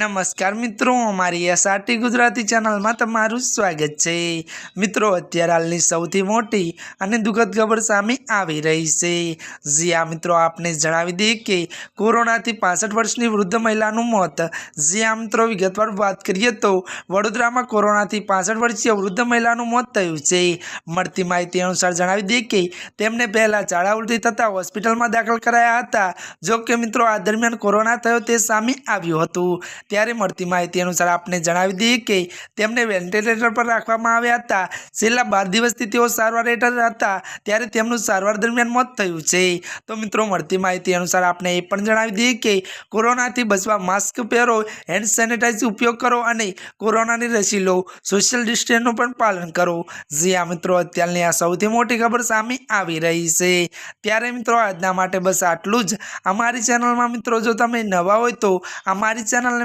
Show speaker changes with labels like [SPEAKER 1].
[SPEAKER 1] નમસ્કાર મિત્રો અમારી એસઆરટી ગુજરાતી ચેનલમાં તમારું સ્વાગત છે. મિત્રો, અત્યારે હાલની સૌથી મોટી અને દુઃખદ ખબર સામે આવી રહી છે. જ્યાં મિત્રો, આપને જણાવી દઈએ કે કોરોનાથી પાસઠ વર્ષની વૃદ્ધ મહિલાનું મોત. જ્યાં મિત્રો, વિગતવાર વાત કરીએ તો વડોદરામાં કોરોનાથી પાસઠ વર્ષીય વૃદ્ધ મહિલાનું મોત થયું છે. મળતી માહિતી અનુસાર જણાવી દઈએ કે તેમને પહેલાં ઝાડા ઉલટી થતાં હોસ્પિટલમાં દાખલ કરાયા હતા. જો કે, મિત્રો, આ દરમિયાન કોરોના થયો તે સામે આવ્યું હતું. ત્યારે મળતી માહિતી અનુસાર આપને જણાવી દઈએ કે તેમને વેન્ટિલેટર પર રાખવામાં આવ્યા હતા. છેલ્લા બાર દિવસથી તેઓ સારવાર હેઠળ હતા. ત્યારે તેમનું સારવાર દરમિયાન મોત થયું છે. તો મિત્રો, મળતી માહિતી અનુસાર આપને એ પણ જણાવી દઈએ કે કોરોનાથી બચવા માસ્ક પહેરો, હેન્ડ સેનિટાઈઝ ઉપયોગ કરો અને કોરોનાની રસી લો. સોશિયલ ડિસ્ટન્સનું પણ પાલન કરો. જી આ મિત્રો, અત્યારની આ સૌથી મોટી ખબર સામે આવી રહી છે. ત્યારે મિત્રો, આજના માટે બસ આટલું જ. અમારી ચેનલમાં મિત્રો, જો તમે નવા હોય તો અમારી ચેનલને